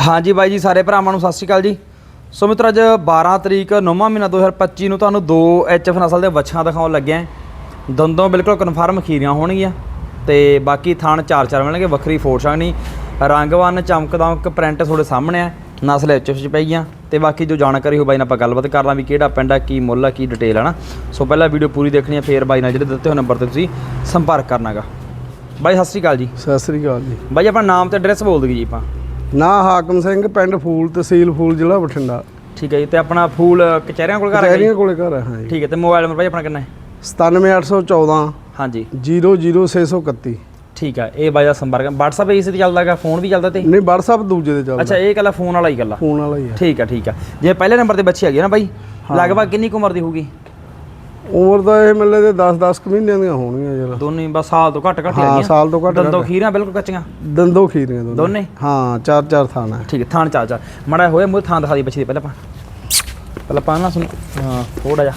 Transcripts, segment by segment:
ਹਾਂਜੀ ਬਾਈ ਜੀ ਸਾਰੇ ਭਰਾਵਾਂ ਨੂੰ ਸਤਿ ਸ਼੍ਰੀ ਅਕਾਲ ਜੀ। ਸੋ ਮਿੱਤਰੋ ਅੱਜ 12 ਤਰੀਕ 9ਵਾਂ ਮਹੀਨਾ 2025 ਨੂੰ ਤੁਹਾਨੂੰ ਦੋ ਐਚਐਫ ਨਸਲ ਦੇ ਵੱਛਾਂ ਦਿਖਾਉਣ ਲੱਗੇ ਆਂ ਦੰਦੋਂ ਬਿਲਕੁਲ ਕਨਫਰਮ ਖੀਰੀਆਂ ਹੋਣਗੀਆਂ ਤੇ ਬਾਕੀ ਥਾਣ ਚਾਰ ਚਾਰ ਮਿਲਣਗੇ ਵੱਖਰੀ ਫੋੜ ਨਹੀਂ ਰੰਗਵਾਨ ਚਮਕਦਮਕ ਪ੍ਰਿੰਟ ਤੁਹਾਡੇ ਸਾਹਮਣੇ ਆ ਨਸਲ ਐਚਐਫ ਚ ਪਈ ਗਿਆ ਤੇ ਬਾਕੀ ਜੋ ਜਾਣਕਾਰੀ ਹੋ ਬਾਈ ਨਾਲ ਆਪਾਂ ਗੱਲਬਾਤ ਕਰਨਾ ਵੀ ਕਿਹੜਾ ਪਿੰਡ ਆ ਕੀ ਮੁੱਲ ਆ ਕੀ ਡਿਟੇਲ ਆ ਨਾ। ਸੋ ਪਹਿਲਾਂ ਵੀਡੀਓ ਪੂਰੀ ਦੇਖਣੀ ਆ ਫੇਰ ਬਾਈ ਨਾਲ ਜਿਹੜੇ ਦਿੱਤੇ ਹੋਏ ਨੰਬਰ ਤੇ ਤੁਸੀਂ ਸੰਪਰਕ ਕਰਨਾਗਾ। ਬਾਈ ਸਤਿ ਸ਼੍ਰੀ ਅਕਾਲ ਜੀ। ਸਤਿ ਸ੍ਰੀ ਅਕਾਲ ਜੀ। ਬਾਈ ਆਪਣਾ ਨਾਮ ਤੇ ਐਡਰੈਸ ਬੋਲ ਦਿਓ ਜੀ ਆਪਾਂ। ਨਾ ਹਾਕਮ ਸਿੰਘ ਪਿੰਡ ਫੂਲ ਤਹਿਸੀਲ ਫੂਲ ਜ਼ਿਲ੍ਹਾ ਬਠਿੰਡਾ। ਠੀਕ ਹੈ ਜੀ ਤੇ ਆਪਣਾ ਫੂਲ ਕਚਹਿਰੀਆਂ ਕੋਲ ਘਰ ਹੈ ਜੀ? ਕਚਹਿਰੀਆਂ ਕੋਲੇ ਘਰ ਹੈ ਹਾਂ ਜੀ। ਠੀਕ ਹੈ ਤੇ ਮੋਬਾਈਲ ਨੰਬਰ ਭਾਈ ਆਪਣਾ ਕਿੰਨਾ ਹੈ? 97814 ਹਾਂਜੀ। 00631 ਠੀਕ ਹੈ ਇਹ ਬਾਈ ਦਾ ਸੰਪਰਕ WhatsApp ਇਸ ਤੇ ਚੱਲਦਾਗਾ ਫੋਨ ਵੀ ਚੱਲਦਾ ਤੇ? ਨਹੀਂ WhatsApp ਦੂਜੇ ਤੇ ਚੱਲਦਾ। ਅੱਛਾ ਇਹ ਕੱਲਾ ਫੋਨ ਵਾਲਾ ਹੀ ਕੱਲਾ ਫੋਨ ਵਾਲਾ ਹੀ ਹੈ। ਠੀਕ ਹੈ ਠੀਕ ਹੈ। ਜੇ ਪਹਿਲੇ ਨੰਬਰ ਤੇ ਬੱਚੀ ਹੈਗੀ ਨਾ ਬਾਈ ਲਗਭਗ ਕਿੰਨੀ ਕੁ ਉਮਰ ਦੀ ਹੋਊਗੀ? ਉਮਰ ਦਾ ਇਹ ਮਿਲੇ ਦੇ 10-10 ਕੁ ਮਹੀਨਿਆਂ ਦੀਆਂ ਹੋਣਗੀਆਂ ਜਰਾ ਦੋਨੇ ਬਸ ਸਾਲ ਤੋਂ ਘੱਟ ਘੱਟ ਹਾਂ ਹੈਗੀਆਂ। ਸਾਲ ਤੋਂ ਘੱਟ ਦੰਦੋਂ ਖੀਰਾਂ ਬਿਲਕੁਲ ਕੱਚੀਆਂ। ਦੰਦੋ ਖੀਰੀਆਂ ਦੋਨੇ। ਦੋਨੇ? ਹਾਂ ਚਾਰ ਚਾਰ ਥਾਣਾ ਹੈ ਠੀਕ ਹੈ ਥਾਣ ਚਾਰ ਚਾਰ। ਮੜਾ ਹੋਇਆ ਮੂੰਹ ਥਾਂ ਦਿਖਾ ਦੀ ਬੱਚੀ ਦੀ ਪਹਿਲਾਂ ਆਪਾਂ। ਪਹਿਲਾਂ ਨਾ ਸੁਣ ਹਾਂ ਥੋੜਾ ਜਿਹਾ।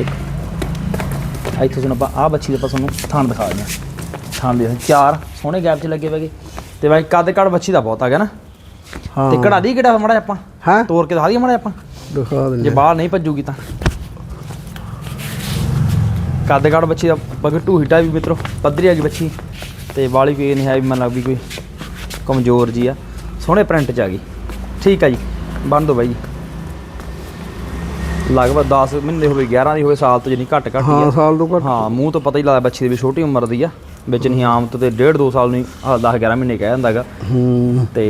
ਇੱਕ। ਇੱਥੋਂ ਸੁਣ ਆਪਾਂ ਆ ਬੱਚੀ ਦੇ ਆਪਾਂ ਤੁਹਾਨੂੰ ਥਾਣ ਦਿਖਾ ਦਿੰਦੇ ਹਾਂ। ਥਾਣ ਦੇ ਚਾਰ। ਸੋਹਣੇ ਗੈਪ 'ਚ ਲੱਗੇ ਵਗੇ ਤੇ ਬਾਈ ਕੱਦ ਕੱਦ ਬੱਚੀ ਦਾ ਬਹੁਤ ਆ ਗਿਆ ਨਾ। ਹਾਂ। ਤੇ ਕਢਾ ਦੀ ਕਿਹੜਾ ਮੜਾ ਆਪਾਂ? ਹੈ? ਤੋੜ ਕੇ ਦਿਖਾ ਦਈਏ ਮੜਾ ਆਪਾਂ। ਦਿਖਾ ਜੇ ਦਿੰਦੇ ਬਾਹਰ ਨਹੀਂ ਭੱਜੂਗੀ ਤਾਂ। ਕੱਦ ਕੱਦ ਬੱਚੀ ਦਾ ਬਗ ਢੂਹੀਟਾ ਵੀ ਮਿੱਤਰੋ ਪੱਧਰੀ ਆ ਗਈ ਬੱਚੀ। ਤੇ ਵਾਲੀ ਕੋਈ ਨਹੀਂ ਹੈ ਵੀ ਮਨ ਲੱਗ ਵੀ ਕੋਈ ਕਮਜ਼ੋਰ ਜੀ ਆ। ਸੋਹਣੇ ਪ੍ਰਿੰਟ ਚ ਆ ਗਈ। ਠੀਕ ਆ ਜੀ ਬੰਦ ਦੋ ਬਾਈ ਜੀ। ਲਗਭਗ 10 ਮਹੀਨੇ ਹੋਵੇ 11 ਦੀ ਹੋਵੇ ਸਾਲ ਤੋਂ ਜਿੰਨੀ ਘੱਟ ਘੱਟ ਹੀ ਸਾਲ ਤੋਂ ਘੱਟ। ਹਾਂ ਮੂੰਹ ਤੋਂ ਪਤਾ ਹੀ ਲੱਗਦਾ ਬੱਚੀ ਦੀ ਵੀ ਛੋਟੀ ਉਮਰ ਦੀ ਆ। ਵਿੱਚ ਨਹੀਂ ਆਮ ਤੋਂ ਤੇ ਡੇਢ ਦੋ ਸਾਲ ਨਹੀਂ 10 11 ਮਹੀਨੇ ਕਹਿ ਦਿੰਦਾਗਾ ਹੂੰ। ਤੇ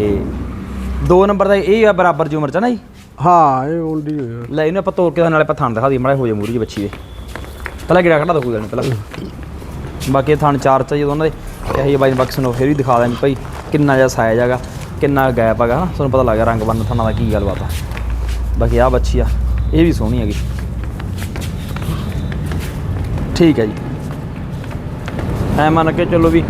ਦੋ ਨੰਬਰ ਦਾ ਇਹ ਆ ਬਰਾਬਰ ਦੀ ਉਮਰ ਚ ਨਾ ਜੀ? ਹਾਂ ਇਹ ਉਲਡੀ ਹੋਇਆ ਲੈ ਇਹਨੂੰ ਆਪਾਂ ਤੋੜ ਕੇ ਨਾਲੇ ਆਪਾਂ ਥਣ ਦਿਖਾ ਦਈਏ ਮਾੜਾ ਹੋ ਜਾ ਮੂਰੀ ਬੱਚੀ ਦੇ। ਪਹਿਲਾਂ ਗਿੜਾ ਖੜਾ ਦੋ ਨਹੀਂ ਪਹਿਲਾਂ। ਬਾਕੀ ਇਹ ਥਣ ਚਾਰ ਚ ਜਦੋਂ ਉਹਨਾਂ ਦੇ ਇਹ ਬਾਈ ਬਕਸ ਨੂੰ ਫਿਰ ਵੀ ਦਿਖਾ ਦਾਂਗੇ ਭਾਈ ਕਿੰਨਾ ਜਿਹਾ ਸਾਈਜ਼ ਹੈਗਾ ਕਿੰਨਾ ਗੈਪ ਹੈਗਾ ਤੁਹਾਨੂੰ ਪਤਾ ਲੱਗ ਗਿਆ ਰੰਗ ਬੰਨ ਥਣਾ ਦਾ ਕੀ ਗੱਲਬਾਤ ਆ। ਬਾਕੀ ਆ ਬੱਚੀ ਆ ਇਹ ਵੀ ਸੋਹਣੀ ਹੈਗੀ। ਠੀਕ ਹੈ ਜੀ। ਐ ਮੰਨ ਕੇ ਚੱਲੋ ਵੀ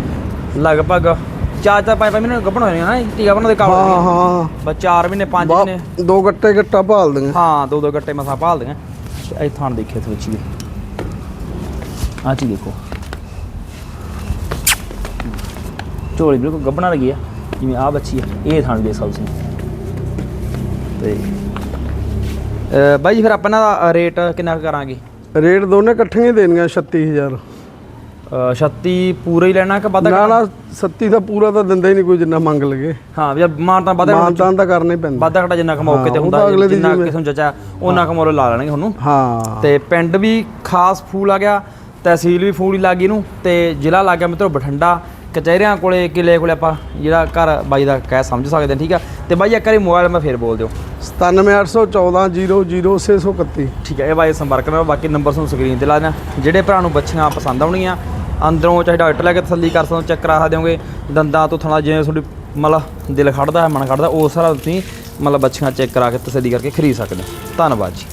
ਲਗਭਗ ਚਾਰ ਚਾਰ ਪੰਜ ਪੰਜ ਮਹੀਨੇ ਗੱਭਣ ਹੋਏ ਨੇ ਨਾ ਟੀਕਾ ਬਣਾਉਂਦੇ ਕਾਬਲ ਹਾਂ ਹਾਂ ਬਸ 4 ਮਹੀਨੇ 5 ਬਾ- ਮਹੀਨੇ। ਦੋ ਗੱਟੇ ਗੱਟਾ ਭਾਲ ਦਿੰਗੇ ਹਾਂ ਦੋ ਦੋ ਗੱਟੇ ਮਸਾਂ ਭਾਲਦੀਆਂ ਤੇ ਇਹ ਥਾਣ ਦੇਖਿਆ ਤੇ ਵਿੱਚ ਵੀ। ਆ ਚੀ ਦੇਖੋ। ਝੋਲੀ ਬਿਲਕੁਲ ਗੱਬਣਾ ਲੱਗੀ ਆ ਜਿਵੇਂ ਆ ਬੱਚੀ ਆ ਇਹ ਥਾਣ ਦੇ ਸਭ ਤੋਂ ਤੇ ਬਾਈ ਜੀ ਫਿਰ ਆਪਾਂ ਦਾ ਰੇਟ ਕਿੰਨਾ ਕਰਾਂਗੇ? ਰੇਟ ਦੋਨੇ ਇਕੱਠੀਆਂ ਹੀ ਦੇਣੀਆਂ 36000 ਅ, 36 ਪੂਰਾ ਹੀ ਲੈਣਾ ਕਿ ਵਾਧਾ ਨਾ? ਨਾ 37 ਦਾ ਪੂਰਾ ਤਾਂ ਦਿੰਦਾ ਹੀ ਨਹੀਂ ਕੋਈ ਜਿੰਨਾ ਮੰਗ ਲਗੇ ਹਾਂ ਵੀ ਮਾਨ ਤਾਂ ਵਾਧਾ ਮਾਨਤਾਨ ਤਾਂ ਕਰਨਾ ਹੀ ਪੈਂਦਾ। ਵਾਧਾ ਘਟਾ ਜਿੰਨਾ ਕੁ ਮੌਕੇ ਤੇ ਹਾਂ, ਉਹ ਹੁੰਦਾ ਤਾਂ ਜਿੰਨਾ ਕਿਸੇ ਨੂੰ ਜਚਾ ਉਹਨਾਂ ਕੁ ਮੁੱਲ ਲਾ ਲੈਣਗੇ ਤੁਹਾਨੂੰ। ਹਾਂ। ਤੇ ਪਿੰਡ ਵੀ ਖਾਸ ਫੂਲ ਆ ਗਿਆ। ਤਹਿਸੀਲ ਵੀ ਹੀ ਲੱਗ ਗਈ ਨੂੰ ਤੇ ਜ਼ਿਲ੍ਹਾ ਲੱਗ ਗਿਆ ਮਿੱਤਰੋ ਬਠਿੰਡਾ। ਕਚਹਿਰੀਆਂ ਕੋਲੇ ਕਿਲੇ ਕੋਲੇ ਆਪਾਂ ਜਿਹੜਾ ਘਰ ਬਾਈ ਦਾ ਕਹਿ ਸਮਝ ਸਕਦੇ ਹਾਂ ਠੀਕ ਆ? ਤੇ ਬਾਈ ਇੱਕ ਵਾਰੀ ਮੋਬਾਈਲ ਮੈਂ ਫੇਰ ਬੋਲ ਦਿਓ। 97814 00631 ਠੀਕ ਹੈ ਇਹ ਬਾਈ ਸੰਪਰਕ ਨਾਲ ਬਾਕੀ ਨੰਬਰ ਤੁਹਾਨੂੰ ਸਕਰੀਨ ਤੇ ਲਾ ਦੇਣਾ। ਜਿਹੜੇ ਭਰਾ ਨੂੰ ਬੱਚੀਆਂ ਪਸੰਦ ਆਉਣਗੀਆਂ ਅੰਦਰੋਂ ਚਾਹੇ ਡਾਕਟਰ ਲੈ ਕੇ ਤਸੱਲੀ ਕਰ ਸਕਦੇ ਹੋ ਚੈੱਕ ਕਰਾ ਸਕਦੇ ਹੋਗੇ। ਦੰਦਾਂ ਤੋਂ ਥਣਾ ਜਿਵੇਂ ਤੁਹਾਡੀ ਮਤਲਬ ਦਿਲ ਖੜਦਾ ਹੈ ਮਨ ਖੜਦਾ ਉਸ ਹਿਸਾਬ ਤੁਸੀਂ ਮਤਲਬ ਬੱਚੀਆਂ ਚੈੱਕ ਕਰਾ ਕੇ ਤਸੱਲੀ ਕਰਕੇ ਖਰੀਦ ਸਕਦੇ ਧੰਨਵਾਦ ਜੀ।